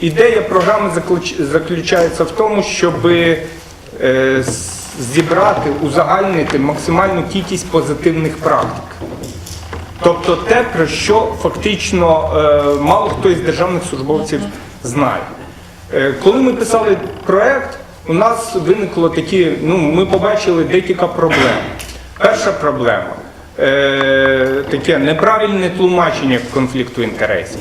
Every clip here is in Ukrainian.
ідея програми заключається в тому, щоб е, зібрати, узагальнити максимальну кількість позитивних практик. Тобто те, про що фактично е, мало хто із державних службовців знає. Е, коли ми писали проект, у нас виникло такі, ну, ми побачили декілька проблем. Перша проблема таке неправильне тлумачення конфлікту інтересів.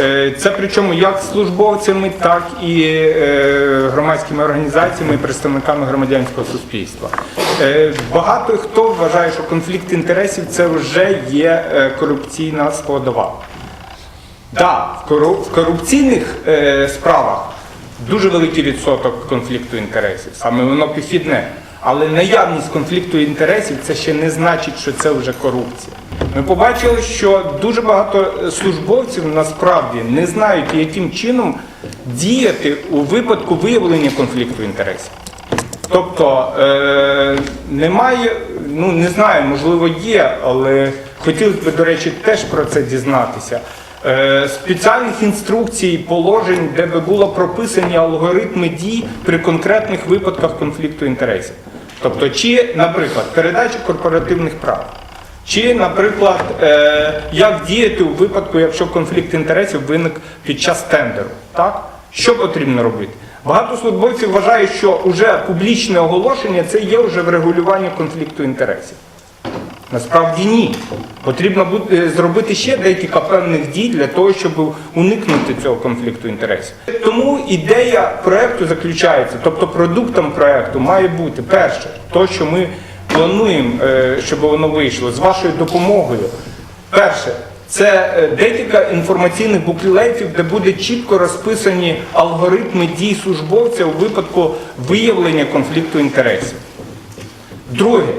Е, Це причому як службовцями, так і е, громадськими організаціями і представниками громадянського суспільства. Е, Багато хто вважає, що конфлікт інтересів це вже є корупційна складова. Так, в в корупційних справах дуже великий відсоток конфлікту інтересів, саме воно підхідне. Але наявність конфлікту інтересів це ще не значить, що це вже корупція. Ми побачили, що дуже багато службовців насправді не знають, яким чином діяти у випадку виявлення конфлікту інтересів. Тобто е, немає, ну не знаю, можливо, є, але хотілося б, до речі, теж про це дізнатися. Е, спеціальних інструкцій, положень, де би було прописані алгоритми дій при конкретних випадках конфлікту інтересів. Тобто, чи, наприклад, передача корпоративних прав, чи, наприклад, е, як діяти у випадку, якщо конфлікт інтересів виник під час тендеру. Так? Що потрібно робити? Багато службовців вважають, що вже публічне оголошення це є вже врегулювання конфлікту інтересів. Насправді ні. Потрібно буде зробити ще декілька певних дій для того, щоб уникнути цього конфлікту інтересів. Тому ідея проекту заключається, тобто продуктом проекту має бути перше, то, що ми плануємо, е, щоб воно вийшло з вашою допомогою. Перше, це е, декілька інформаційних буклетів, де буде чітко розписані алгоритми дій службовця у випадку виявлення конфлікту інтересів. Друге,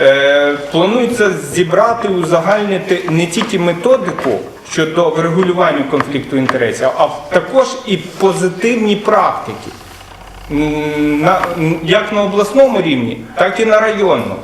Е, планується зібрати, узагальнити не тільки методику щодо врегулювання конфлікту інтересів, а також і позитивні практики. На, як на обласному рівні, так і на районному.